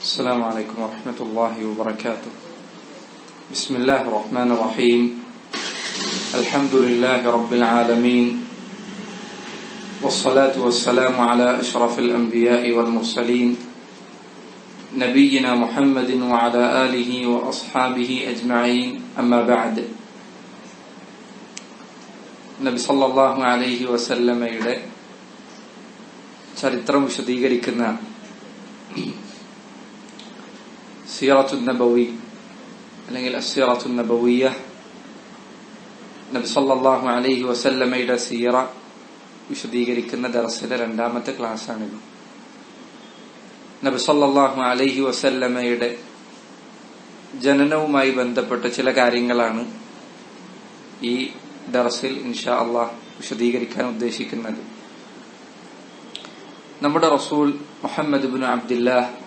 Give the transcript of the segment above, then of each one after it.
السلام عليكم ورحمة الله وبركاته بسم الله الرحمن الرحيم الحمد لله رب العالمين والصلاة والسلام على أشرف الأنبياء والمرسلين نبينا محمد وعلى آله وأصحابه أجمعين أما بعد നബി സല്ലല്ലാഹു അലൈഹി വസല്ലമയുടെ ചരിത്രം വിശദീകരിക്കുന്ന സീറത്തു നബവി അല്ലെങ്കിൽ അസീറത്തു നബവിയ നബി സല്ലല്ലാഹു അലൈഹി വസല്ലമയുടെ സീറ വിശദീകരിക്കുന്ന ദർസിലെ രണ്ടാമത്തെ ക്ലാസ്സാണിത്. നബി സല്ലല്ലാഹു അലൈഹി വസല്ലമയുടെ ജനനവുമായി ബന്ധപ്പെട്ട ചില കാര്യങ്ങളാണ് ഈ ദർസിൽ ഇൻഷാ അള്ളാഹ് വിശദീകരിക്കാൻ ഉദ്ദേശിക്കുന്നത്. നമ്മുടെ റസൂൽ മുഹമ്മദ് ബിൻ അബ്ദുല്ലാഹ്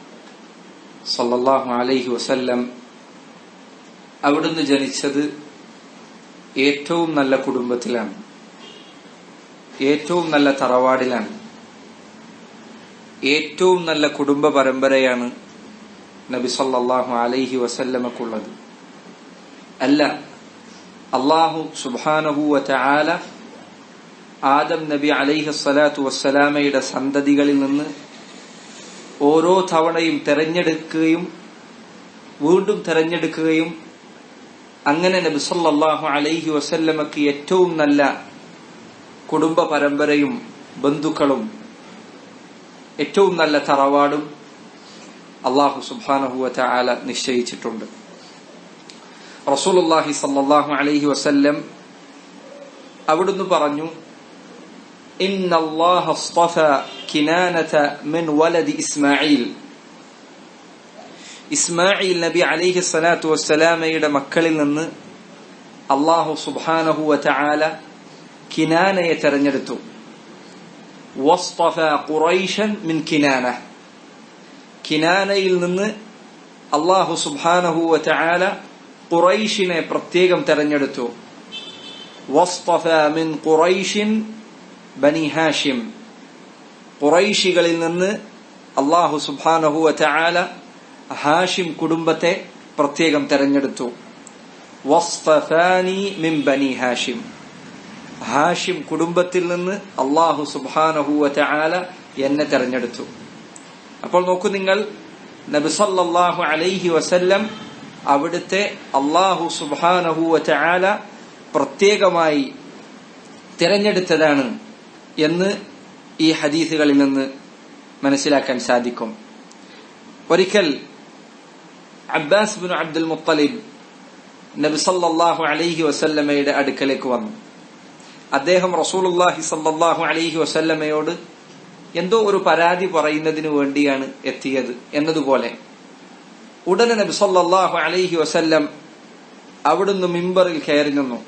സല്ലല്ലാഹു അലൈഹി വസല്ലം അവിടുന്ന് ജനിച്ചത് ഏറ്റവും നല്ല കുടുംബത്തിലാണ്. ഏറ്റവും നല്ല തറവാടിലാണ്. ഏറ്റവും നല്ല കുടുംബ പരമ്പരയാണ് നബി സല്ലാഹു അലൈഹി വസല്ലമക്കുള്ളത്. അല്ല അള്ളാഹു സുബാനഹുല ആദം നബി അലൈഹി സ്വലാത്തു വസ്സലാമയുടെ സന്തതികളിൽ നിന്ന് ഓരോ തവണയും തെരഞ്ഞെടുക്കുകയും വീണ്ടും തെരഞ്ഞെടുക്കുകയും അങ്ങനെ നബിസല്ലാഹു അലൈഹി വസല്ലമക്ക് ഏറ്റവും നല്ല കുടുംബ പരമ്പരയും ബന്ധുക്കളും ഏറ്റവും നല്ല തറവാടും അള്ളാഹു സുബാനഹുവ ആല നിശ്ചയിച്ചിട്ടുണ്ട്. റസൂലുല്ലാഹി സല്ലാഹു അലൈഹി വസല്ലം അവിടുന്ന് പറഞ്ഞു إن الله اصطفى كنانة من ولد إسماعيل ഇസ്മായിൽ നബി അലൈഹി സ്വലാത്തു വസ്സലാമയുടെ മക്കളിൽ നിന്ന് അള്ളാഹു സുബാനഹു വല കിനാനയെ തെരഞ്ഞെടുത്തു വസ്തഫ ഖുറൈഷൻ മിൻ കിനാന കിനാനയിൽ നിന്ന് അള്ളാഹു സുബാനഹു വല ഖുറൈഷിനെ പ്രത്യേകം തെരഞ്ഞെടുത്തു വസ്തഫ മിൻ ഖുറൈഷിൻ ബനി ഹാഷിം. കുറൈശികളിൽ നിന്ന് അള്ളാഹു സുബാനഹു ചാല ഹാഷിം കുടുംബത്തെ പ്രത്യേകം തെരഞ്ഞെടുത്തു. മിൻ ബനി ഹാഷിം. ഹാഷിം കുടുംബത്തിൽ നിന്ന് അള്ളാഹു സുബാനഹു ചാല എന്നെ തെരഞ്ഞെടുത്തു. അപ്പോൾ നോക്കൂ നിങ്ങൾ നബിസല്ലാഹു അലൈഹി വസല്ലം അവിടുത്തെ അള്ളാഹു സുബാനഹുവ ചാല പ്രത്യേകമായി തിരഞ്ഞെടുത്തതാണ്. എന്ന് ഈ ഹദീസുകളിൽ നിന്ന് മനസ്സിലാക്കാൻ സാധിക്കും. ഒരിക്കൽ അബ്ബാസ് ബിൻ അബ്ദുൽ മുത്തലിബ് നബി സല്ലല്ലാഹു അലൈഹി വസല്ലമയുടെ അടുക്കലേക്ക് വന്നു. അദ്ദേഹം റസൂലുല്ലാഹി സല്ലാഹു അലൈഹി വസല്ലമയോട് എന്തോ ഒരു പരാതി പറയുന്നതിന് വേണ്ടിയാണ് എത്തിയത് എന്നതുപോലെ ഉടനെ നബി സല്ലല്ലാഹു അലൈഹി വസല്ലം അവിടുന്ന് മിമ്പറിൽ കയറി നിന്നു.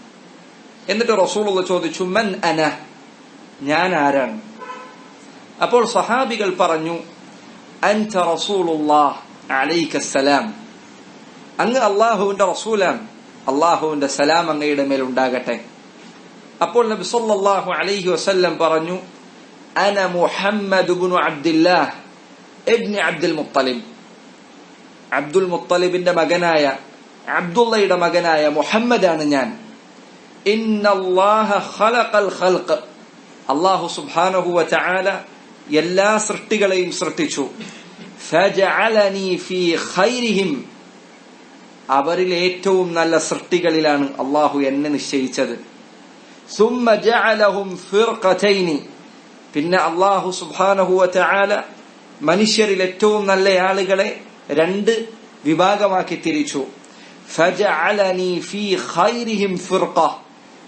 എന്നിട്ട് റസൂലുള്ള ചോദിച്ചു മൻ അന? ഞാൻ ആരാണ് അപ്പോൾ സഹാബികൾ പറഞ്ഞു അൻത അലൈക്കസ്സലാം അങ്ങ് അള്ളാഹുവിന്റെ റസൂലാണ്. അള്ളാഹുവിന്റെ സലാം അങ്ങയുടെ മേൽ ഉണ്ടാകട്ടെ. അപ്പോൾ നബി സല്ലല്ലാഹു അലൈഹി വസല്ലം പറഞ്ഞു അന മുഹമ്മദ് ഇബ്നു ഇബ്നു അബ്ദുൽ മുത്തലിബ്. അബ്ദുൽ മുത്തലിബിന്റെ മകനായ അബ്ദുള്ളയുടെ മകനായ മുഹമ്മദാണ് ഞാൻ. അള്ളാഹു സുബാനഹുവ ചാല എല്ലാ സൃഷ്ടികളെയും സൃഷ്ടിച്ചു. അവരിൽ ഏറ്റവും നല്ല സൃഷ്ടികളിലാണ് അള്ളാഹു എന്നെ നിശ്ചയിച്ചത്. പിന്നെ അള്ളാഹു സുബാനഹുവ ചാല മനുഷ്യരിൽ ഏറ്റവും നല്ല ആളുകളെ രണ്ട് വിഭാഗമാക്കി തിരിച്ചു.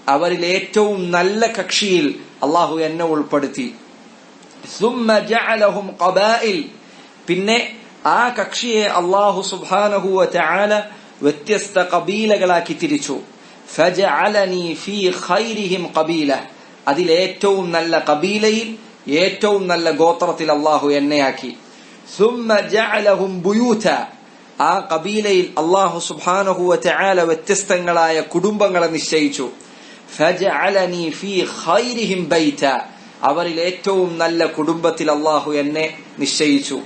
അവരിൽ ഏറ്റവും നല്ല കക്ഷിയിൽ അള്ളാഹു എന്നെ ഉൾപ്പെടുത്തി. പിന്നെ ആ കക്ഷിയെ അള്ളാഹു സുബാനഹുവ വ്യത്യസ്ത കബീലകളാക്കി തിരിച്ചു. കബീല. അതിൽ ഏറ്റവും നല്ല കബീലയിൽ ഏറ്റവും നല്ല ഗോത്രത്തിൽ അള്ളാഹു എന്നെയാക്കി. ആ കബീലയിൽ അള്ളാഹു സുബാനഹുവ ചാല വ്യത്യസ്തങ്ങളായ കുടുംബങ്ങളെ നിശ്ചയിച്ചു. അവരിൽ ഏറ്റവും നല്ല കുടുംബത്തിൽ അള്ളാഹു എന്നെ നിശ്ചയിച്ചു.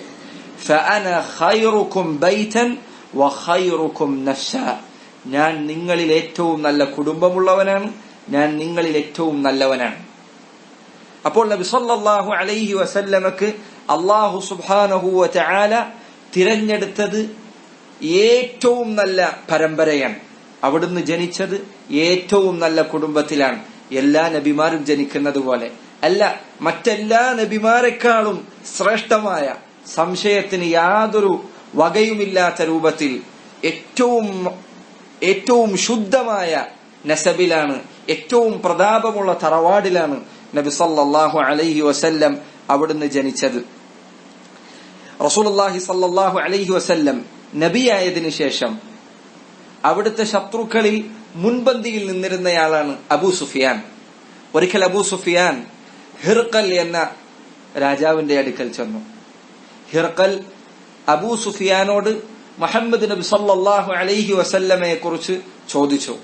ഞാൻ നിങ്ങളിൽ ഏറ്റവും നല്ല കുടുംബമുള്ളവനാണ് ഞാൻ നിങ്ങളിൽ ഏറ്റവും നല്ലവനാണ്. അപ്പോൾ നബി സല്ലല്ലാഹു അലൈഹി വസല്ലമക്ക് അള്ളാഹു സുബ്ഹാനഹു വതആല തിരഞ്ഞെടുത്തത് ഏറ്റവും നല്ല പരമ്പരയാണ്. അവിടുന്ന് ജനിച്ചത് ഏറ്റവും നല്ല കുടുംബത്തിലാണ് എല്ലാ നബിമാരും ജനിക്കുന്നത് പോലെ. അല്ല മറ്റെല്ലാ നബിമാരെക്കാളും ശ്രേഷ്ഠമായ സംശയത്തിന് യാതൊരു വകയുമില്ലാത്ത രൂപത്തിൽ ഏറ്റവും ഏറ്റവും ശുദ്ധമായ നസബിലാണ് ഏറ്റവും പ്രതാപമുള്ള തറവാടിലാണ് നബി സല്ലാഹു അലൈഹി വസല്ലം അവിടുന്ന് ജനിച്ചത്. റസൂലുള്ളാഹി സല്ലല്ലാഹു അലൈഹി വസല്ലം നബിയായതിനു ശേഷം അവിടുത്തെ ശത്രുക്കളിൽ മുൻപന്തിയിൽ നിന്നിരുന്നയാളാണ് അബൂ സുഫിയാൻ. ഒരിക്കൽ അബൂ സുഫിയാൻ ഹിർക്കൽ എന്ന രാജാവിന്റെ അടുക്കൽ ചെന്നു. ഹിർക്കൽ അബൂ സുഫിയാനോട് മുഹമ്മദ് നബി സല്ലാഹു അലൈഹി വസല്ലമയെ കുറിച്ച് ചോദിച്ചു.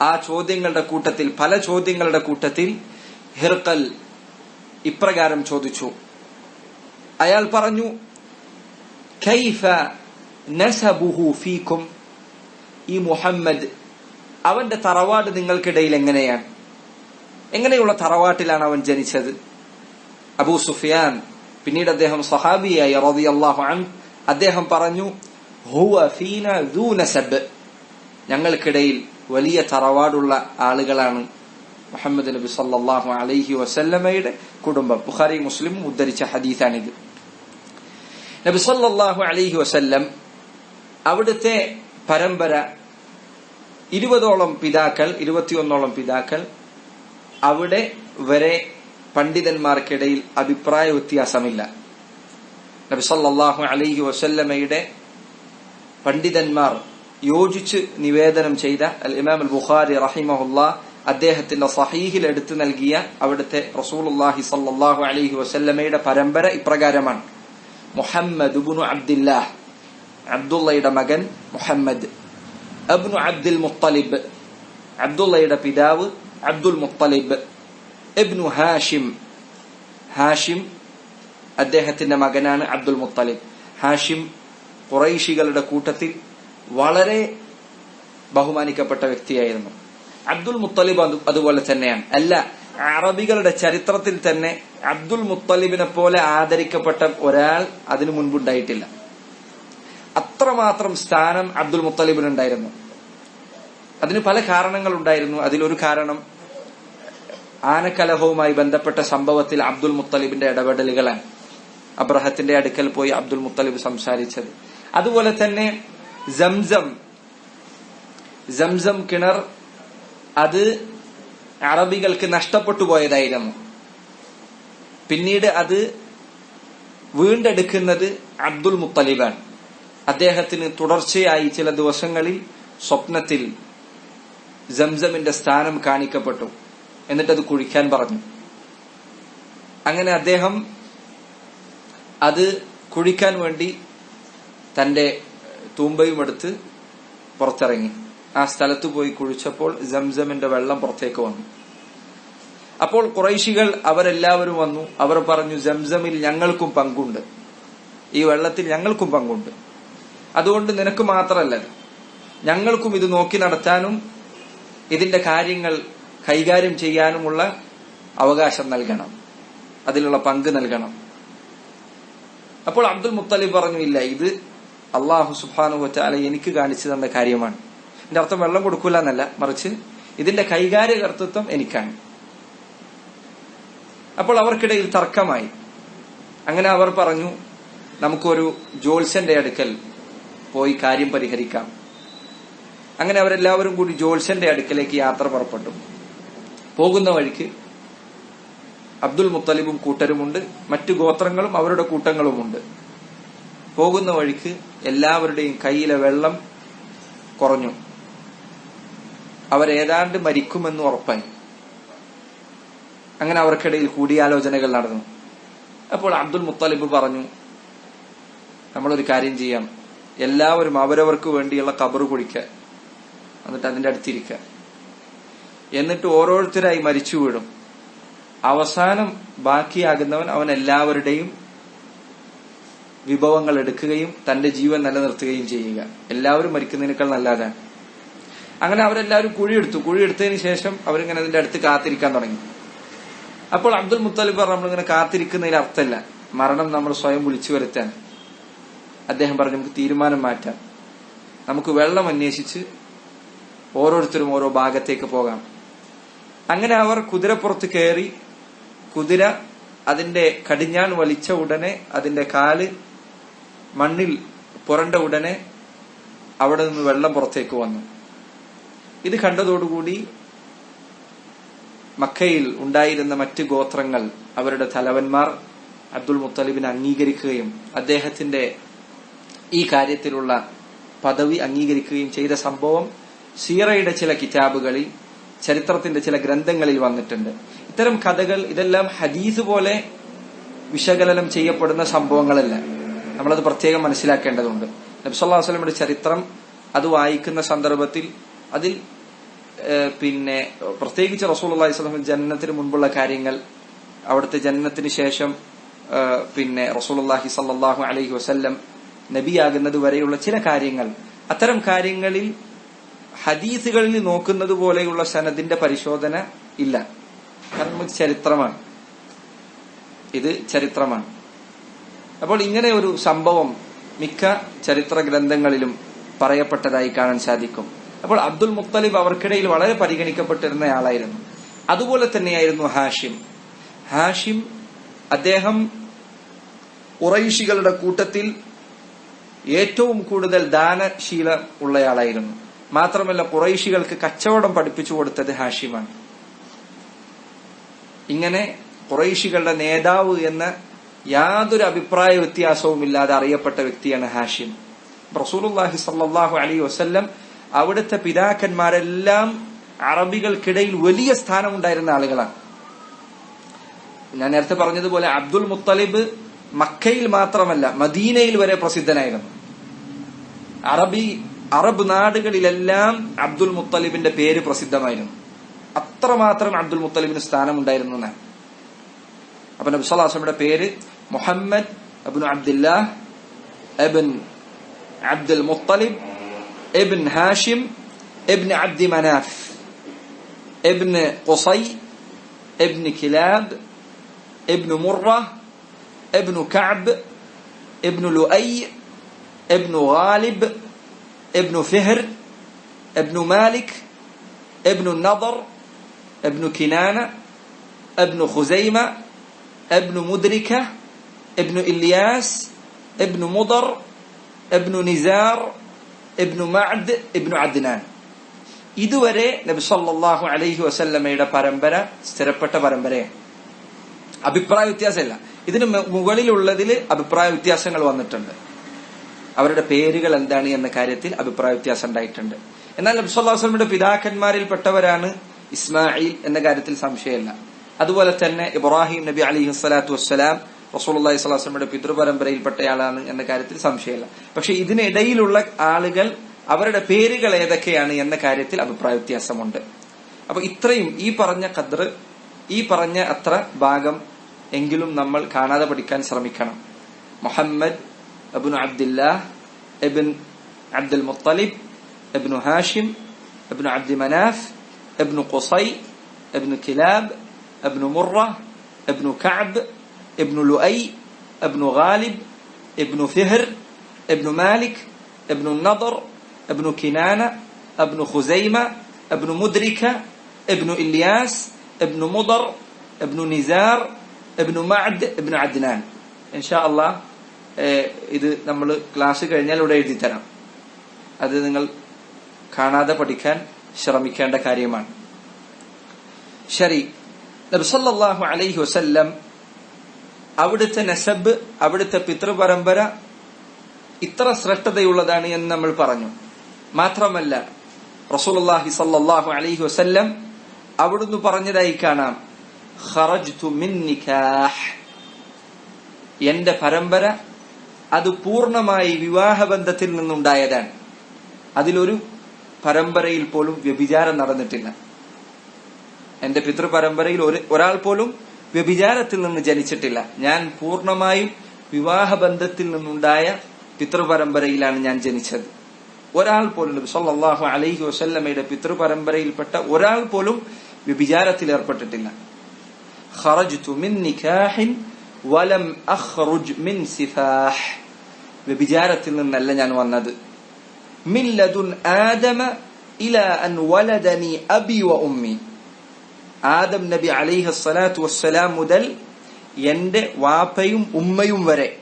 ആ ചോദ്യങ്ങളുടെ കൂട്ടത്തിൽ പല ചോദ്യങ്ങളുടെ കൂട്ടത്തിൽ ഹിർക്കൽ ഇപ്രകാരം ചോദിച്ചു. അയാൾ പറഞ്ഞു കൈഫ നസബുഹു ഫീക്കും ഈ മുഹമ്മദ് അവന്റെ തറവാട് നിങ്ങൾക്കിടയിൽ എങ്ങനെയാണ്? എങ്ങനെയുള്ള തറവാട്ടിലാണ് അവൻ ജനിച്ചത്? അബൂ സുഫിയാൻ പിന്നീട് അദ്ദേഹം സഹാബിയായി റബി അൻ അദ്ദേഹം പറഞ്ഞു ഹുവ ദൂനസബ് ഞങ്ങൾക്കിടയിൽ വലിയ തറവാടുള്ള ആളുകളാണ് മുഹമ്മദ് നബി സല്ലാഹു അലൈഹി വസല്ലമയുടെ കുടുംബം. ബുഖാരി മുസ്ലിം ഉദ്ധരിച്ച ഹദീസാണിത്. നബി സല്ലല്ലാഹു അലൈഹി വസല്ലം അവിടുത്തെ പരമ്പര ഇരുപതോളം പിതാക്കൾ ഇരുപത്തിയൊന്നോളം പിതാക്കൾ അവിടെ വരെ പണ്ഡിതന്മാർക്കിടയിൽ അഭിപ്രായ വ്യത്യാസമില്ല. നബിസല്ലാഹു അലൈഹി വസല്ലമയുടെ പണ്ഡിതന്മാർ യോജിച്ച് നിവേദനം ചെയ്ത അൽ ഇമാം അൽ ബുഖാരി റഹിമഹുല്ല അദ്ദേഹത്തിന്റെ സഹീഹിൽ എടുത്തു നൽകിയ അവിടുത്തെ റസൂലുള്ളാഹി സല്ലല്ലാഹു അലൈഹി വസല്ലമയുടെ പരമ്പര ഇപ്രകാരമാണ്. മുഹമ്മദ് അബ്ദില്ലാഹ്. അബ്ദുള്ളയുടെ മകൻ മുഹമ്മദ്. അബ്നു അബ്ദുൽ മുത്തലിബ്. അബ്ദുള്ളയുടെ പിതാവ് അബ്ദുൽ മുത്തലിബ്. ഇബ്നു ഹാഷിം. ഹാഷിം അദ്ദേഹത്തിന്റെ മകനാണ് അബ്ദുൽ മുത്തലിബ്. ഹാഷിം കുറൈശികളുടെ കൂട്ടത്തിൽ വളരെ ബഹുമാനിക്കപ്പെട്ട വ്യക്തിയായിരുന്നു. അബ്ദുൽ മുത്തലിബ് അതുപോലെ തന്നെയാണ്. അല്ല അറബികളുടെ ചരിത്രത്തിൽ തന്നെ അബ്ദുൽ മുത്തലിബിനെ പോലെ ആദരിക്കപ്പെട്ട ഒരാൾ അതിനു മുൻപുണ്ടായിട്ടില്ല. അത്രമാത്രം സ്ഥാനം അബ്ദുൽ മുത്തലിബിനുണ്ടായിരുന്നു അതിന് പല കാരണങ്ങൾ ഉണ്ടായിരുന്നു അതിലൊരു കാരണം ആനക്കലഹവുമായി ബന്ധപ്പെട്ട സംഭവത്തിൽ അബ്ദുൽ മുത്തലിബിന്റെ ഇടപെടലുകളാണ്. അബ്രഹത്തിന്റെ അടുക്കൽ പോയി അബ്ദുൽ മുത്തലിബ് സംസാരിച്ചത്. അതുപോലെ തന്നെ സംസം സംസം കിണർ അത് അറബികൾക്ക് നഷ്ടപ്പെട്ടു പോയതായിരുന്നു. പിന്നീട് അത് വീണ്ടെടുക്കുന്നത് അബ്ദുൽ മുത്തലിബാണ്. അദ്ദേഹത്തിന് തുടർച്ചയായി ചില ദിവസങ്ങളിൽ സ്വപ്നത്തിൽ സംസമിന്റെ സ്ഥാനം കാണിക്കപ്പെട്ടു. എന്നിട്ടത് കുഴിക്കാൻ പറഞ്ഞു. അങ്ങനെ അദ്ദേഹം അത് കുഴിക്കാൻ വേണ്ടി തന്റെ തൂമ്പയും എടുത്ത് പുറത്തിറങ്ങി. ആ സ്ഥലത്ത് പോയി കുഴിച്ചപ്പോൾ സംസമിന്റെ വെള്ളം പുറത്തേക്ക് വന്നു. അപ്പോൾ കുറൈശികൾ അവരെല്ലാവരും വന്നു. അവർ പറഞ്ഞു സംസമിൽ ഞങ്ങൾക്കും പങ്കുണ്ട്. ഈ വെള്ളത്തിൽ ഞങ്ങൾക്കും പങ്കുണ്ട്. അതുകൊണ്ട് നിനക്ക് മാത്രമല്ല ഞങ്ങൾക്കും ഇത് നോക്കി നടത്താനും ഇതിന്റെ കാര്യങ്ങൾ കൈകാര്യം ചെയ്യാനുമുള്ള അവകാശം നൽകണം. അതിലുള്ള പങ്ക് നൽകണം. അപ്പോൾ അബ്ദുൽ മുത്തലിബ് പറഞ്ഞു ഇല്ല ഇത് അള്ളാഹു സുബാനു വച്ചാലെ എനിക്ക് കാണിച്ചു തന്ന കാര്യമാണ്. എന്റെ അർത്ഥം വെള്ളം കൊടുക്കൂല എന്നല്ല മറിച്ച് ഇതിന്റെ കൈകാര്യകർത്തൃത്വം എനിക്കാണ്. അപ്പോൾ അവർക്കിടയിൽ തർക്കമായി. അങ്ങനെ അവർ പറഞ്ഞു നമുക്കൊരു ജോത്സ്യന്റെ അടുക്കൽ പോയി കാര്യം പരിഹരിക്കാം. അങ്ങനെ അവരെല്ലാവരും കൂടി ജോത്സന്റെ അടുക്കലേക്ക് യാത്ര പുറപ്പെട്ടു. പോകുന്ന വഴിക്ക് അബ്ദുൽ മുത്തലിബും കൂട്ടരുമുണ്ട്. മറ്റു ഗോത്രങ്ങളും അവരുടെ കൂട്ടങ്ങളുമുണ്ട്. പോകുന്ന വഴിക്ക് എല്ലാവരുടെയും കയ്യിലെ വെള്ളം കുറഞ്ഞു. അവരേതാണ്ട് മരിക്കുമെന്ന് ഉറപ്പായി. അങ്ങനെ അവർക്കിടയിൽ കൂടിയാലോചനകൾ നടന്നു. അപ്പോൾ അബ്ദുൽ മുത്തലിബ് പറഞ്ഞു നമ്മളൊരു കാര്യം ചെയ്യാം. എല്ലാവരും അവരവർക്ക് വേണ്ടിയുള്ള കബറ് കുടിക്കുക എന്നിട്ട് അതിന്റെ അടുത്തിരിക്ക എന്നിട്ട് ഓരോരുത്തരായി മരിച്ചു വീഴും. അവസാനം ബാക്കിയാകുന്നവൻ അവൻ എല്ലാവരുടെയും വിഭവങ്ങൾ എടുക്കുകയും തന്റെ ജീവൻ നിലനിർത്തുകയും ചെയ്യുക. എല്ലാവരും മരിക്കുന്നതിനേക്കാൾ നല്ലതാണ്. അങ്ങനെ അവരെല്ലാവരും കുഴിയെടുത്തു. കുഴിയെടുത്തതിന് ശേഷം അവരിങ്ങനെ അതിന്റെ അടുത്ത് കാത്തിരിക്കാൻ തുടങ്ങി. അപ്പോൾ അബ്ദുൽ മുത്തലിബ് പറഞ്ഞു നമ്മളിങ്ങനെ കാത്തിരിക്കുന്നതിൽ അർത്ഥമില്ല. മരണം നമ്മൾ സ്വയം വിളിച്ചു വരുത്താൻ അദ്ദേഹം പറഞ്ഞു നമുക്ക് തീരുമാനം മാറ്റാം. നമുക്ക് വെള്ളം അന്വേഷിച്ച് ഓരോരുത്തരും ഓരോ ഭാഗത്തേക്ക് പോകാം. അങ്ങനെ അവർ കുതിരപ്പുറത്ത് കയറി കുതിര അതിന്റെ കടിഞ്ഞാൻ വലിച്ച ഉടനെ അതിന്റെ കാൽ മണ്ണിൽ പുരണ്ട ഉടനെ അവിടെ നിന്ന് വെള്ളം പുറത്തേക്ക് വന്നു. ഇത് കണ്ടതോടുകൂടി മക്കയിൽ ഉണ്ടായിരുന്ന മറ്റ് ഗോത്രങ്ങൾ അവരുടെ തലവന്മാർ അബ്ദുൾ മുത്തലിബിനെ അംഗീകരിക്കുകയും അദ്ദേഹത്തിന്റെ ഈ കാര്യത്തിലുള്ള പദവി അംഗീകരിക്കുകയും ചെയ്ത സംഭവം സീറയുടെ ചില കിതാബുകളിൽ ചരിത്രത്തിന്റെ ചില ഗ്രന്ഥങ്ങളിൽ വന്നിട്ടുണ്ട്. ഇത്തരം കഥകൾ ഇതെല്ലാം ഹദീസ് പോലെ വിശകലനം ചെയ്യപ്പെടുന്ന സംഭവങ്ങളല്ല. നമ്മളത് പ്രത്യേകം മനസ്സിലാക്കേണ്ടതുണ്ട്. നബ്സല്ലാ വസ്ലമിന്റെ ചരിത്രം അത് വായിക്കുന്ന സന്ദർഭത്തിൽ അതിൽ പിന്നെ പ്രത്യേകിച്ച് റസൂൽ അള്ളഹി സ്വലം ജന്നത്തിന് മുൻപുള്ള കാര്യങ്ങൾ അവിടുത്തെ ജനനത്തിന് ശേഷം പിന്നെ റസൂൽ അള്ളാഹി സല്ലാഹു അലഹി വസല്ലം നബിയാകുന്നത് വരെയുള്ള ചില കാര്യങ്ങൾ. അത്തരം കാര്യങ്ങളിൽ ഹദീസുകളിൽ നോക്കുന്നത് പോലെയുള്ള സനദിന്റെ പരിശോധന ഇല്ല. കാരണം ചരിത്രമാണ്. ഇത് ചരിത്രമാണ്. അപ്പോൾ ഇങ്ങനെ ഒരു സംഭവം മിക്ക ചരിത്ര ഗ്രന്ഥങ്ങളിലും പറയപ്പെട്ടതായി കാണാൻ സാധിക്കും. അപ്പോൾ അബ്ദുൽ മുത്തലിബ് അവർക്കിടയിൽ വളരെ പരിഗണിക്കപ്പെട്ടിരുന്ന ആളായിരുന്നു അതുപോലെ തന്നെയായിരുന്നു ഹാഷിം. ഹാഷിം അദ്ദേഹം ഉറൈഷികളുടെ കൂട്ടത്തിൽ ഏറ്റവും കൂടുതൽ ദാനശീല ഉള്ളയാളായിരുന്നു. മാത്രമല്ല കുറൈശികൾക്ക് കച്ചവടം പഠിപ്പിച്ചു കൊടുത്തത് ഹാഷിമാണ്. ഇങ്ങനെ കുറൈശികളുടെ നേതാവ് എന്ന യാതൊരു അഭിപ്രായ വ്യത്യാസവും ഇല്ലാതെ അറിയപ്പെട്ട വ്യക്തിയാണ് ഹാഷിം. റസൂലുള്ളാഹി സല്ലാഹു അലൈഹി വസ്ല്ലം അവിടുത്തെ പിതാക്കന്മാരെല്ലാം അറബികൾക്കിടയിൽ വലിയ സ്ഥാനമുണ്ടായിരുന്ന ആളുകളാണ്. ഞാൻ നേരത്തെ പറഞ്ഞതുപോലെ അബ്ദുൽ മുത്തലിബ് മക്കയിൽ മാത്രമല്ല മദീനയിൽ വരെ പ്രസിദ്ധനായിരുന്നു. അറബി അറബ് നാടുകളിലെല്ലാം അബ്ദുൽ മുത്തലിബിന്റെ പേര് പ്രസിദ്ധമായിരുന്നു. അത്രമാത്രം അബ്ദുൽ മുത്തലിബിന് സ്ഥാനമുണ്ടായിരുന്നു എന്നാണ് അപ്പൊ നബി സ്വലാസ്ലമിയുടെ പേര് മുഹമ്മദ് അബ്നു അബ്ദില്ല എബിൻ അബ്ദുൽ മുത്തലിബ് എബിൻ ഹാഷിം എബിൻ അബ്ദി മനാഫ് എബിൻ കൊസൈ എബിൻ കിലാബ് എബിൻ മുറ Eben Kaab Eben Luayy Eben Ghalib ابن فهر ابن مالك ابن النضر ابن كنانة ابن خزيمة ابن مدركة ابن إلياس ابن مضر ابن نزار ابن معد ابن عدنان ഇതുവരെ നബി സല്ലല്ലാഹു അലൈഹി വസല്ലമയുടെ പരമ്പര സ്ഥിരപ്പെട്ട പരമ്പരയാണ് അഭിപ്രായ വ്യത്യാസമില്ല ഇതിന് മുകളിലുള്ളതിൽ അഭിപ്രായ വ്യത്യാസങ്ങൾ വന്നിട്ടുണ്ട്. അവരുടെ പേരുകൾ എന്താണ് എന്ന കാര്യത്തിൽ അഭിപ്രായ വ്യത്യാസം ഉണ്ടായിട്ടുണ്ട്. എന്നാൽ നബ്സല്ലാസ്ലമിയുടെ പിതാക്കന്മാരിൽപ്പെട്ടവരാണ് ഇസ്മായിൽ എന്ന കാര്യത്തിൽ സംശയമല്ല. അതുപോലെ തന്നെ ഇബ്രാഹിം നബി അലി സ്വലാത്തു വസ്സലാം റസൂലി സ്വലാസ്ലമിയുടെ പിതൃപരമ്പരയിൽപ്പെട്ടയാളാണ് എന്ന കാര്യത്തിൽ സംശയമല്ല. പക്ഷെ ഇതിനിടയിലുള്ള ആളുകൾ അവരുടെ പേരുകൾ ഏതൊക്കെയാണ് എന്ന കാര്യത്തിൽ അഭിപ്രായ വ്യത്യാസമുണ്ട്. അപ്പൊ ഇത്രയും ഈ പറഞ്ഞ കദ്ർ ഈ പറഞ്ഞ അത്ര ഭാഗം എങ്കിലും നമ്മൾ കാണാതെ പഠിക്കാൻ ശ്രമിക്കണം Muhammad ibn Abdullah ibn Abdul Muttalib ibn Hashim ibn Abd Manaf ibn Qusai ibn Kilab ibn Murrah ibn Kaab ibn Luayy ibn Ghalib ibn Fihr ibn Malik ibn Nadr ibn Kinanah ibn Khuzaimah ibn Mudrikah ibn Ilyas ibn Mudar ibn Nizar ibn Maad ibn Adnan. ഇൻഷാ അള്ളാ ഇത് നമ്മൾ class കഴിഞ്ഞാൽ ഇവിടെ എഴുതി തരാം. അത് നിങ്ങൾ കാണാതെ പഠിക്കാൻ ശ്രമിക്കേണ്ട കാര്യമാണ്. ശരി. നബ്സല്ലാഹു അലൈഹി വസല്ലം അവിടുത്തെ നസബ് അവിടുത്തെ പിതൃപരമ്പര ഇത്ര ശ്രേഷ്ഠതയുള്ളതാണ് എന്ന് നമ്മൾ പറഞ്ഞു. മാത്രമല്ല റസൂലുള്ളാഹി സല്ലല്ലാഹു അലൈഹി വസല്ലം അവിടുന്ന് പറഞ്ഞതായി കാണാം. ഖറജ്തു മിൻ നിക്കാഹ് എന്റെ പരമ്പര അത് പൂർണമായി വിവാഹബന്ധത്തിൽ നിന്നുണ്ടായതാണ്. അതിലൊരു പരമ്പരയിൽ പോലും വ്യഭിചാരം നടന്നിട്ടില്ല. എന്റെ പിതൃപരമ്പരയിൽ ഒരു ഒരാൾ പോലും വ്യഭിചാരത്തിൽ നിന്ന് ജനിച്ചിട്ടില്ല. ഞാൻ പൂർണമായും വിവാഹബന്ധത്തിൽ നിന്നുണ്ടായ പിതൃപരമ്പരയിലാണ് ഞാൻ ജനിച്ചത്. ഒരാൾ പോലും സല്ലല്ലാഹു അലൈഹി വസല്ലമയുടെ പിതൃപരമ്പരയിൽപ്പെട്ട ഒരാൾ പോലും വ്യഭിചാരത്തിൽ ഏർപ്പെട്ടിട്ടില്ല. ഖറജ്തു من നിക്കാഹിൻ വലം അഖ്റുജ് മിൻ സിഫാഹ്. വ്യഭിചാരത്തിൽ നിന്നല്ല ഞാൻ വന്നത്. മിൻ ലദുൻ ആദമ ഇല അൻ വലദനി അബി വ ഉമ്മി. ആദം നബി അലൈഹി സ്വലാത്തു വസ്സലാം മുതൽ എന്റെ വാപ്പയും ഉമ്മയും വരെ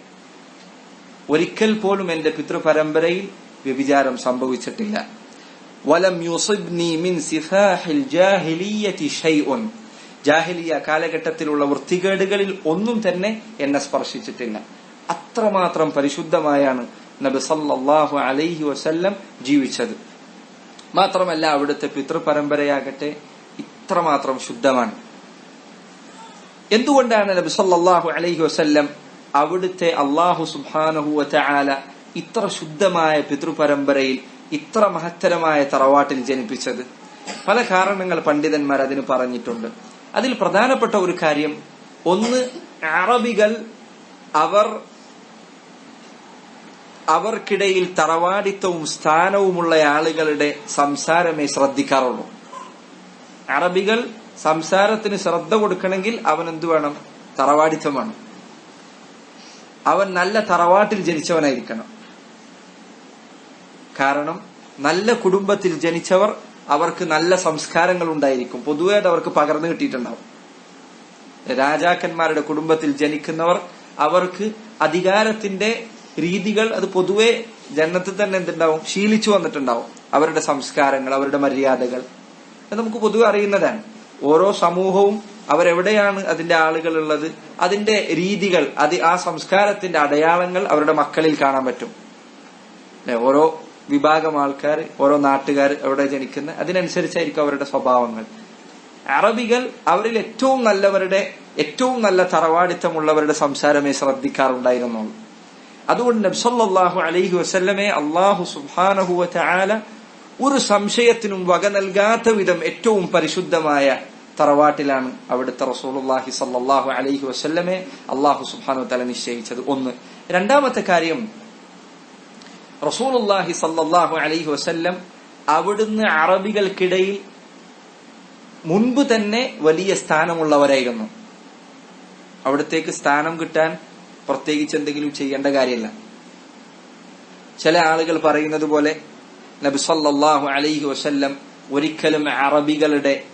ഒരിക്കൽ പോലും എന്റെ പിതൃപരമ്പരയിൽ വ്യഭിചാരം സംഭവിച്ചിട്ടില്ല. വലം യുസിബ്നി മിൻ സിഫാഹിൽ ജാഹിലിയതി ഷൈഉൻ. ജാഹിലിയ കാലഘട്ടത്തിലുള്ള വൃത്തികേടുകളിൽ ഒന്നും തന്നെ എന്നെ സ്പർശിച്ചിട്ടില്ല. അത്രമാത്രം പരിശുദ്ധമായാണ് നബി സല്ലാഹു അലൈഹി വസല്ലം ജീവിച്ചത്. മാത്രമല്ല അവിടുത്തെ പിതൃപരമ്പരയാകട്ടെ ഇത്രമാത്രം ശുദ്ധമാണ്. എന്തുകൊണ്ടാണ് നബി സല്ലാഹു അലൈഹി വസല്ലം അവിടുത്തെ അള്ളാഹു സുബ്ഹാനഹു വതആല ഇത്ര ശുദ്ധമായ പിതൃപരമ്പരയിൽ ഇത്ര മഹത്തരമായ തറവാട്ടിൽ ജനിപ്പിച്ചത്? പല കാരണങ്ങൾ പണ്ഡിതന്മാർ അതിന് പറഞ്ഞിട്ടുണ്ട്. അതിൽ പ്രധാനപ്പെട്ട ഒരു കാര്യം ഒന്ന് അറബികൾ അവർ അവർക്കിടയിൽ തറവാടിത്തവും സ്ഥാനവുമുള്ള ആളുകളുടെ സംസാരമേ ശ്രദ്ധിക്കാറുള്ളൂ. അറബികൾ സംസാരത്തിന് ശ്രദ്ധ കൊടുക്കണമെങ്കിൽ അവൻ എന്തു വേണം? തറവാടിത്തം വേണം അവൻ നല്ല തറവാട്ടിൽ ജനിച്ചവനായിരിക്കണം. കാരണം നല്ല കുടുംബത്തിൽ ജനിച്ചവർ അവർക്ക് നല്ല സംസ്കാരങ്ങൾ ഉണ്ടായിരിക്കും. പൊതുവെ അവർക്ക് പകർന്നു കിട്ടിയിട്ടുണ്ടാവും. രാജാക്കന്മാരുടെ കുടുംബത്തിൽ ജനിക്കുന്നവർ അവർക്ക് അധികാരത്തിന്റെ രീതികൾ അത് പൊതുവെ ജനത്തിൽ തന്നെ എന്തുണ്ടാവും? ശീലിച്ചു വന്നിട്ടുണ്ടാവും. അവരുടെ സംസ്കാരങ്ങൾ അവരുടെ മര്യാദകൾ. അത് നമുക്ക് പൊതുവെ അറിയുന്നതാണ്. ഓരോ സമൂഹവും അവരെവിടെയാണ് അതിന്റെ ആളുകൾ ഉള്ളത്? അതിന്റെ രീതികൾ അത് ആ സംസ്കാരത്തിന്റെ അടയാളങ്ങൾ അവരുടെ മക്കളിൽ കാണാൻ പറ്റും. ഓരോ വിഭാഗം ആൾക്കാർ ഓരോ നാട്ടുകാർ എവിടെ ജനിക്കുന്ന അതിനനുസരിച്ചായിരിക്കും അവരുടെ സ്വഭാവങ്ങൾ. അറബികൾ അവരിൽ ഏറ്റവും നല്ലവരുടെ ഏറ്റവും നല്ല തറവാടിത്തമുള്ളവരുടെ സംസാരമേ ശ്രദ്ധിക്കാറുണ്ടായിരുന്നുള്ളൂ. അതുകൊണ്ട് നബ്സല്ലാഹു അലൈഹി വസല്ലമെ അള്ളാഹു സുബാനഹു ആല ഒരു സംശയത്തിനും വക നൽകാത്ത വിധം ഏറ്റവും പരിശുദ്ധമായ തറവാട്ടിലാണ് അവിടുത്തെ റസൂലുല്ലാഹി സല്ലാഹു അലൈഹി വസല്ലമെ അള്ളാഹു സുബാനു തല നിശ്ചയിച്ചത്. ഒന്ന്. രണ്ടാമത്തെ കാര്യം റസൂലുല്ലാഹി സല്ലാഹു അലൈഹി വസല്ലം അവിടുന്ന് അറബികൾക്കിടയിൽ മുൻപ് തന്നെ വലിയ സ്ഥാനമുള്ളവരായിരുന്നു. അവിടത്തേക്ക് സ്ഥാനം കിട്ടാൻ പ്രത്യേകിച്ച് എന്തെങ്കിലും ചെയ്യേണ്ട കാര്യമില്ല. ചില ആളുകൾ പറയുന്നത് പോലെ നബിസല്ലാഹു അലൈഹി വസല്ലം ഒരിക്കലും അറബികളുടെ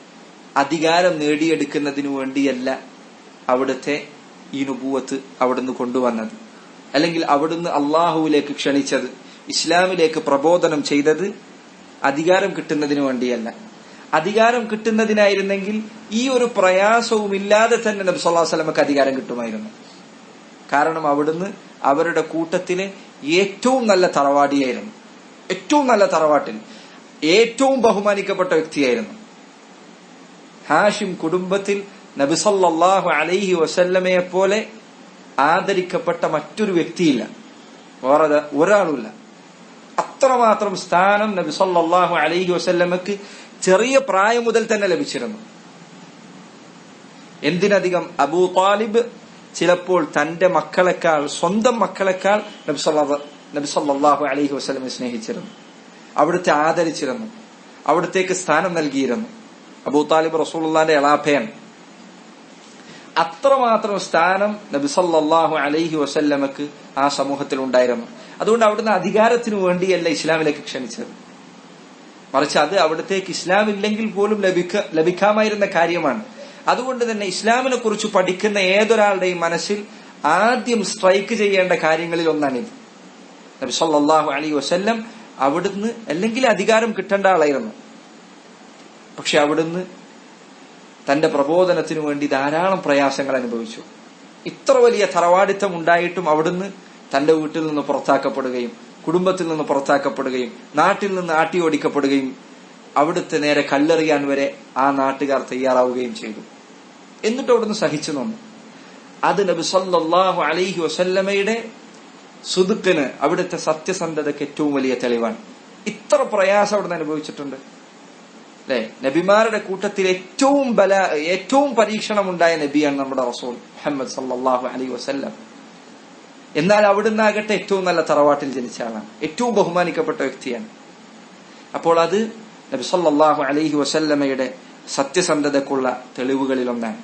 അധികാരം നേടിയെടുക്കുന്നതിനു വേണ്ടിയല്ല അവിടുത്തെ ഈ നുപൂവത്ത് അവിടുന്ന് കൊണ്ടുവന്നത്. അല്ലെങ്കിൽ അവിടുന്ന് അള്ളാഹുവിലേക്ക് ക്ഷണിച്ചത്. ഇസ്ലാമിലേക്ക് പ്രബോധനം ചെയ്തത് അധികാരം കിട്ടുന്നതിന് വേണ്ടിയല്ല. അധികാരം കിട്ടുന്നതിനായിരുന്നെങ്കിൽ ഈ ഒരു പ്രയാസവും ഇല്ലാതെ തന്നെ നബി സ്വല്ലല്ലാഹു അലൈഹി വസല്ലമക്ക് അധികാരം കിട്ടുമായിരുന്നു. കാരണം അവിടുന്ന് അവരുടെ കൂട്ടത്തിലെ ഏറ്റവും നല്ല തറവാടിയായിരുന്നു. ഏറ്റവും നല്ല തറവാട്ടിൽ ഏറ്റവും ബഹുമാനിക്കപ്പെട്ട വ്യക്തിയായിരുന്നു. ഹാഷിം കുടുംബത്തിൽ നബിസല്ലാഹു അലൈഹി വസല്ലമയെ പോലെ ആദരിക്കപ്പെട്ട മറ്റൊരു വ്യക്തിയില്ല. വേറെ ഒരാളുമില്ല അത്രമാത്രം സ്ഥാനം നബി സല്ലാഹു അലൈഹി വസല്ലമക്ക് ചെറിയ പ്രായം മുതൽ തന്നെ ലഭിച്ചിരുന്നു. എന്തിനധികം അബൂ താലിബ് ചിലപ്പോൾ തന്റെ മക്കളെക്കാൾ സ്വന്തം മക്കളെക്കാൾ നബി നബി സല്ലാഹു അലൈഹി വസ്ലമെ സ്നേഹിച്ചിരുന്നു. അവിടുത്തെ ആദരിച്ചിരുന്നു. അവിടത്തേക്ക് സ്ഥാനം നൽകിയിരുന്നു. അബൂ താലിബ് റസൂള്ളാന്റെ എളാഭയൻ അത്രമാത്രം സ്ഥാനം നബി സല്ലാഹു അലൈഹി വസല്ലമക്ക് ആ സമൂഹത്തിൽ ഉണ്ടായിരുന്നു അതുകൊണ്ട് അവിടുന്ന് അധികാരത്തിന് വേണ്ടിയല്ല ഇസ്ലാമിലേക്ക് ക്ഷണിച്ചത്. മറിച്ച് അത് അവിടത്തേക്ക് ഇസ്ലാം ഇല്ലെങ്കിൽ പോലും ലഭിക്ക ലഭിക്കാമായിരുന്ന കാര്യമാണ്. അതുകൊണ്ട് തന്നെ ഇസ്ലാമിനെ കുറിച്ച് പഠിക്കുന്ന ഏതൊരാളുടെയും മനസ്സിൽ ആദ്യം സ്ട്രൈക്ക് ചെയ്യേണ്ട കാര്യങ്ങളിൽ ഒന്നാണിത്. നബി സല്ലല്ലാഹു അലൈഹി വസല്ലം അവിടുന്ന് അല്ലെങ്കിൽ അധികാരം കിട്ടേണ്ട ആളായിരുന്നു. പക്ഷെ അവിടുന്ന് തന്റെ പ്രബോധനത്തിനു വേണ്ടി ധാരാളം പ്രയാസങ്ങൾ അനുഭവിച്ചു. ഇത്ര വലിയ തറവാടിത്തം ഉണ്ടായിട്ടും അവിടുന്ന് തന്റെ വീട്ടിൽ നിന്ന് പുറത്താക്കപ്പെടുകയും കുടുംബത്തിൽ നിന്ന് പുറത്താക്കപ്പെടുകയും നാട്ടിൽ നിന്ന് ആട്ടി ഓടിക്കപ്പെടുകയും അവിടുത്തെ നേരെ കല്ലെറിയാൻ വരെ ആ നാട്ടുകാർ തയ്യാറാവുകയും ചെയ്തു. എന്നിട്ട് അവിടുന്ന് സഹിച്ചു നിന്നു. അത് നബി സല്ലാഹു അലൈഹി വസല്ലമയുടെ സുതുക്കിന് അവിടുത്തെ സത്യസന്ധതയ്ക്ക് ഏറ്റവും വലിയ തെളിവാണ്. ഇത്ര പ്രയാസം അവിടുന്ന് അനുഭവിച്ചിട്ടുണ്ട്. അല്ലെ? നബിമാരുടെ കൂട്ടത്തിൽ ഏറ്റവും ബല ഏറ്റവും പരീക്ഷണമുണ്ടായ നബിയാണ് നമ്മുടെ റസൂൽ മുഹമ്മദ് സല്ലാഹു അലൈഹി വസല്ലം. എന്നാൽ അവിടുന്ന് ആകട്ടെ ഏറ്റവും നല്ല തറവാട്ടിൽ ജനിച്ച ആളാണ്. ഏറ്റവും ബഹുമാനിക്കപ്പെട്ട വ്യക്തിയാണ്. അപ്പോൾ അത് നബി സല്ലല്ലാഹു അലൈഹി വസല്ലമയുടെ സത്യസന്ധതക്കുള്ള തെളിവുകളിൽ ഒന്നാണ്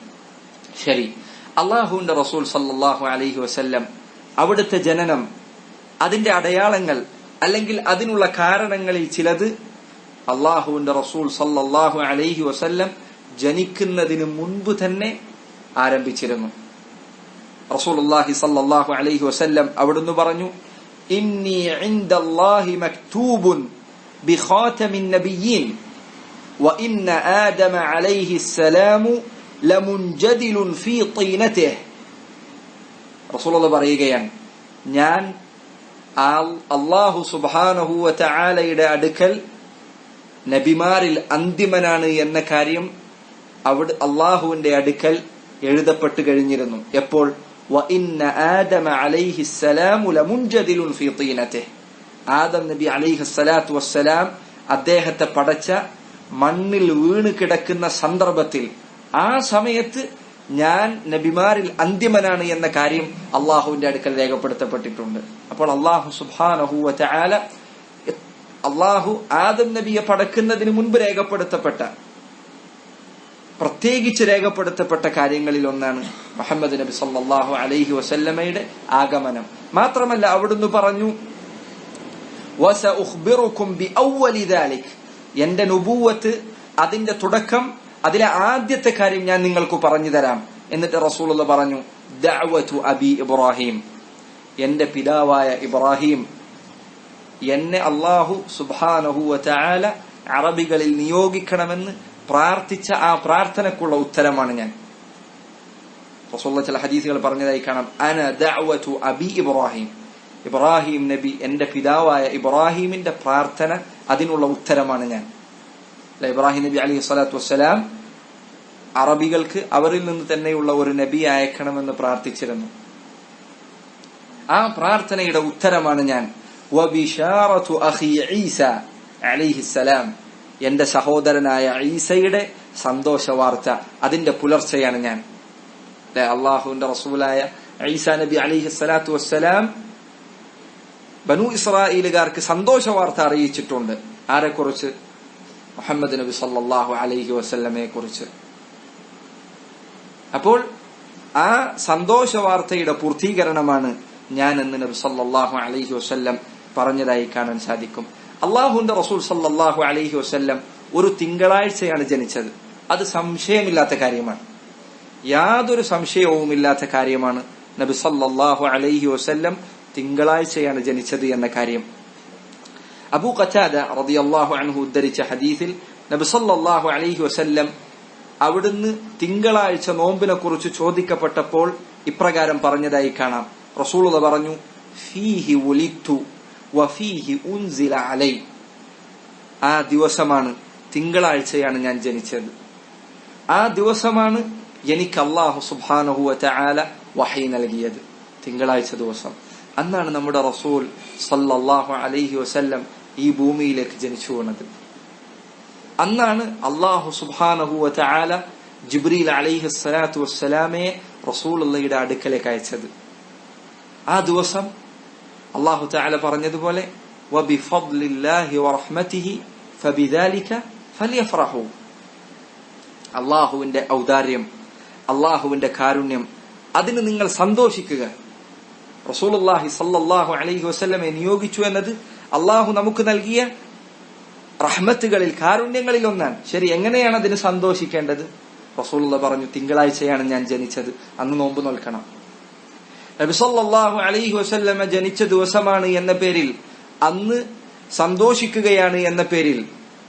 ശരി അള്ളാഹുവിന്റെ റസൂൽ സല്ലാഹു അലൈഹി വസല്ലം അവിടുത്തെ ജനനം അതിന്റെ അടയാളങ്ങൾ അല്ലെങ്കിൽ അതിനുള്ള കാരണങ്ങളിൽ ചിലത് അള്ളാഹുവിന്റെ റസൂൽ സല്ലാഹു അലൈഹി വസല്ലം ജനിക്കുന്നതിന് മുൻപ് തന്നെ ആരംഭിച്ചിരുന്നു. റസൂലുള്ളാഹി സല്ലല്ലാഹു അലൈഹി വസല്ലം അവിടുന്ന് പറഞ്ഞു ഇന്നി ഇൻദല്ലാഹി മക്തൂബുൻ ബിഖാതമിൻ നബിയ്യീൻ وإن آدم عليه السلام لمنجدل في طينته റസൂൽ പറയുകയാണ് ഞാൻ അള്ളാഹു സുബാനഹുവ ചാലയുടെ അടുക്കൽ നബിമാരിൽ അന്തിമനാണ് എന്ന കാര്യം അവിടെ അള്ളാഹുവിന്റെ അടുക്കൽ എഴുതപ്പെട്ടു കഴിഞ്ഞിരുന്നു എപ്പോൾ ആദം നബി അലൈഹിസ്സലാത്തു വസ്സലാം അദ്ദേഹത്തെ പടച്ച മണ്ണിൽ വീണ് കിടക്കുന്ന സന്ദർഭത്തിൽ ആ സമയത്ത് ഞാൻ നബിമാരിൽ അന്തിമനാണ് എന്ന കാര്യം അള്ളാഹുവിന്റെ അടുക്കൽ രേഖപ്പെടുത്തപ്പെട്ടിട്ടുണ്ട്. അപ്പോൾ അള്ളാഹു സുബാനഹുവ ചാല അള്ളാഹു ആദം നബിയെ പടക്കുന്നതിന് മുൻപ് രേഖപ്പെടുത്തപ്പെട്ട പ്രത്യേകിച്ച് രേഖപ്പെടുത്തപ്പെട്ട കാര്യങ്ങളിൽ ഒന്നാണ് മുഹമ്മദ് നബി സല്ലാഹു അലൈഹി വസല്ലമയുടെ ആഗമനം. മാത്രമല്ല അവിടുന്ന് പറഞ്ഞു എന്റെ നുബൂവത്ത് അതിന്റെ തുടക്കം അതിലെ ആദ്യത്തെ കാര്യം ഞാൻ നിങ്ങൾക്ക് പറഞ്ഞു തരാം. എന്നിട്ട് റസൂൾ പറഞ്ഞു അബി ഇബ്രാഹിം. എന്റെ പിതാവായ ഇബ്രാഹിം എന്നെ അള്ളാഹു സുബാനഹു അറബികളിൽ നിയോഗിക്കണമെന്ന് പ്രാർത്ഥിച്ച ആ പ്രാർത്ഥനക്കുള്ള ഉത്തരമാണ് ഞാൻ. റസൂള്ള ചില ഹദീസുകൾ പറഞ്ഞതായി കാണാം. അന ദഅവതു അബി ഇബ്രാഹിം. ഇബ്രാഹിം നബി എന്റെ പിതാവായ ഇബ്രാഹിമിന്റെ പ്രാർത്ഥന അതിനുള്ള ഉത്തരമാണ് ഞാൻ. ഇബ്രാഹിം നബി അലി സ്വലാത്തു വസ്സലാം അറബികൾക്ക് അവരിൽ നിന്ന് തന്നെയുള്ള ഒരു നബി അയക്കണമെന്ന് പ്രാർത്ഥിച്ചിരുന്നു. ആ പ്രാർത്ഥനയുടെ ഉത്തരമാണ് ഞാൻ. അലിഹിസലാം എന്റെ സഹോദരനായ ഈസയുടെ സന്തോഷ വാർത്ത അതിന്റെ പുലർച്ചെയാണ് ഞാൻ. അള്ളാഹുവിന്റെ റസൂലായ ഈസ നബി അലിഹി സ്വലാത്തു വസ്സലാം ബനു ഇസ്രായേലുകാർക്ക് സന്തോഷ വാർത്ത അറിയിച്ചിട്ടുണ്ട്. ആരെക്കുറിച്ച്? മുഹമ്മദ് നബി സല്ലാഹു അലൈഹി വസല്ലമയെ കുറിച്ച് അപ്പോൾ ആ സന്തോഷ വാർത്തയുടെ പൂർത്തീകരണമാണ് ഞാൻ എന്ന് നബി സല്ലാഹു അലൈഹി വസ്ല്ലം പറഞ്ഞതായി കാണാൻ സാധിക്കും. അള്ളാഹുന്റെ റസൂൽ സല്ലാഹു അലഹി വസ്ല്ലം ഒരു തിങ്കളാഴ്ചയാണ് ജനിച്ചത്. അത് സംശയമില്ലാത്ത കാര്യമാണ്. യാതൊരു സംശയവും ഇല്ലാത്ത കാര്യമാണ് നബി സല്ലാഹു അലൈഹി വസ്ല്ലം തിങ്കളാഴ്ചയാണ് ജനിച്ചത് എന്ന കാര്യം. അബു കച്ചാദ റതി അള്ളാഹു അൻഹു ഉദ്ധരിച്ച ഹദീസിൽ നബി സല്ലാഹു അലൈഹി വസ്ല്ലം അവിടുന്ന് തിങ്കളാഴ്ച നോമ്പിനെ കുറിച്ച് ചോദിക്കപ്പെട്ടപ്പോൾ ഇപ്രകാരം പറഞ്ഞതായി കാണാം. റസൂലുള്ള പറഞ്ഞു ഫീഹി ഉലിത്തു വഫീഹി ഉൻസില അലൈ. ആ ദിവസമാണ് തിങ്കളാഴ്ചയാണ് ഞാൻ ജനിച്ചത്. ആ ദിവസമാണ് എനിക്ക് അള്ളാഹു സുബാനഹുവ ചാല വഹി നൽകിയത്. തിങ്കളാഴ്ച ദിവസം. അന്നാണ് നമ്മുടെ റസൂൽ സല്ലാഹു അലൈഹി വസല്ലം ഈ ഭൂമിയിലേക്ക് ജനിച്ചു വീണത് അന്നാണ് അള്ളാഹു സുബാനഹുവ ചാല ജിബ്രീൽ അലൈഹി സ്വലാത്തു വസ്സലാമയെ റസൂലുള്ളയുടെ അടുക്കലേക്ക് അയച്ചത്. ആ ദിവസം അള്ളാഹു താല പറഞ്ഞതുപോലെ അള്ളാഹുവിന്റെ ഔദാര്യം അള്ളാഹുവിന്റെ കാരുണ്യം അതിന് നിങ്ങൾ സന്തോഷിക്കുക. റസൂലുള്ളാഹി സല്ലാഹു അലൈഹി വസ്ലമെ നിയോഗിച്ചു എന്നത് അള്ളാഹു നമുക്ക് നൽകിയ റഹ്മത്തുകളിൽ കാരുണ്യങ്ങളിൽ ഒന്നാണ്. ശരി എങ്ങനെയാണ് അതിന് സന്തോഷിക്കേണ്ടത്? റസൂലുള്ള പറഞ്ഞു തിങ്കളാഴ്ചയാണ് ഞാൻ ജനിച്ചത്. അന്ന് നോമ്പ് നോൽക്കണം. നബിസല്ലാഹു അലൈഹി വസല്ലമ ജനിച്ച ദിവസമാണ് എന്ന പേരിൽ അന്ന് സന്തോഷിക്കുകയാണ് എന്ന പേരിൽ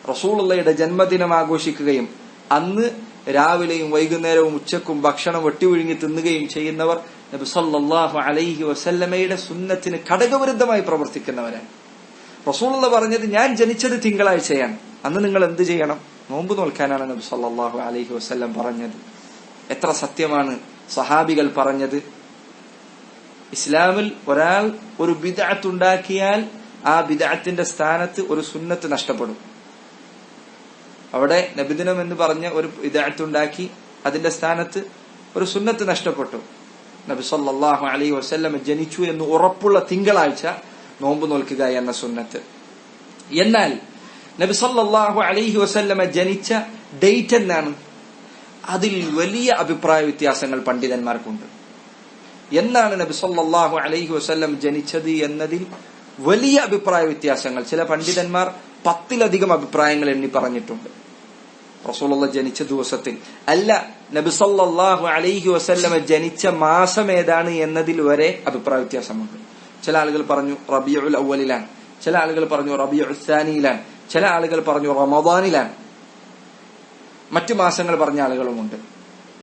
റസൂലുള്ളയുടെ ജന്മദിനം ആഘോഷിക്കുകയും അന്ന് രാവിലെയും വൈകുന്നേരവും ഉച്ചക്കും ഭക്ഷണം വെട്ടിവിഴുങ്ങി തിന്നുകയും ചെയ്യുന്നവർ നബി സല്ലല്ലാഹു അലൈഹി വസല്ലമയുടെ സുന്നത്തിന് ഘടകവിരുദ്ധമായി പ്രവർത്തിക്കുന്നവരാണ്. റസൂലുള്ള പറഞ്ഞത് ഞാൻ ജനിച്ചത് തിങ്കളാഴ്ചയാണ്. അന്ന് നിങ്ങൾ എന്ത് ചെയ്യണം? നോമ്പ് നോൽക്കാനാണ് നബി സല്ലല്ലാഹു അലൈഹി വസ്ല്ലം പറഞ്ഞത്. എത്ര സത്യമാണ് സഹാബികൾ പറഞ്ഞത്. ഇസ്ലാമിൽ ഒരാൾ ഒരു ബിദഅത്ത് ഉണ്ടാക്കിയാൽ ആ ബിദഅത്തിന്റെ സ്ഥാനത്ത് ഒരു സുന്നത്ത് നഷ്ടപ്പെടും. അവിടെ നബിദിനം എന്ന് പറഞ്ഞ ഒരു ബിദഅത്ത് ഉണ്ടാക്കി അതിന്റെ സ്ഥാനത്ത് ഒരു സുന്നത്ത് നഷ്ടപ്പെട്ടു. നബി സല്ലാഹു അലൈഹി വസ്ല്ലം ജനിച്ചു എന്ന് ഉറപ്പുള്ള തിങ്കളാഴ്ച നോമ്പ് നോൽക്കുക എന്ന സുന്നത്ത്. എന്നാൽ നബി സല്ലാഹു അലൈഹി വസ്ല്ലമ ജനിച്ച ഡേറ്റ് എന്നാണ്. അതിൽ വലിയ അഭിപ്രായ വ്യത്യാസങ്ങൾ പണ്ഡിതന്മാർക്കുണ്ട്. എന്നാണ് നബി സല്ലല്ലാഹു അലൈഹി വസ്ല്ലം ജനിച്ചത് എന്നതിൽ വലിയ അഭിപ്രായ വ്യത്യാസങ്ങൾ. ചില പണ്ഡിതന്മാർ പത്തിലധികം അഭിപ്രായങ്ങൾ എണ്ണി പറഞ്ഞിട്ടുണ്ട്. റസൂലുള്ള ജനിച്ച ദിവസത്തിൽ. അല്ല നബി സല്ലല്ലാഹു അലൈഹി വസ്ല്ലമ ജനിച്ച മാസം ഏതാണ് എന്നതിൽ വരെ അഭിപ്രായ വ്യത്യാസമുണ്ട്. ചില ആളുകൾ പറഞ്ഞു റബിയുൽ അവലിലാണ് ചില ആളുകൾ പറഞ്ഞു റബിയുൽ ഉസ്സാനിയിലാണ് ചില ആളുകൾ പറഞ്ഞു റമദാനിലാണ്. മറ്റു മാസങ്ങൾ പറഞ്ഞ ആളുകളുമുണ്ട്.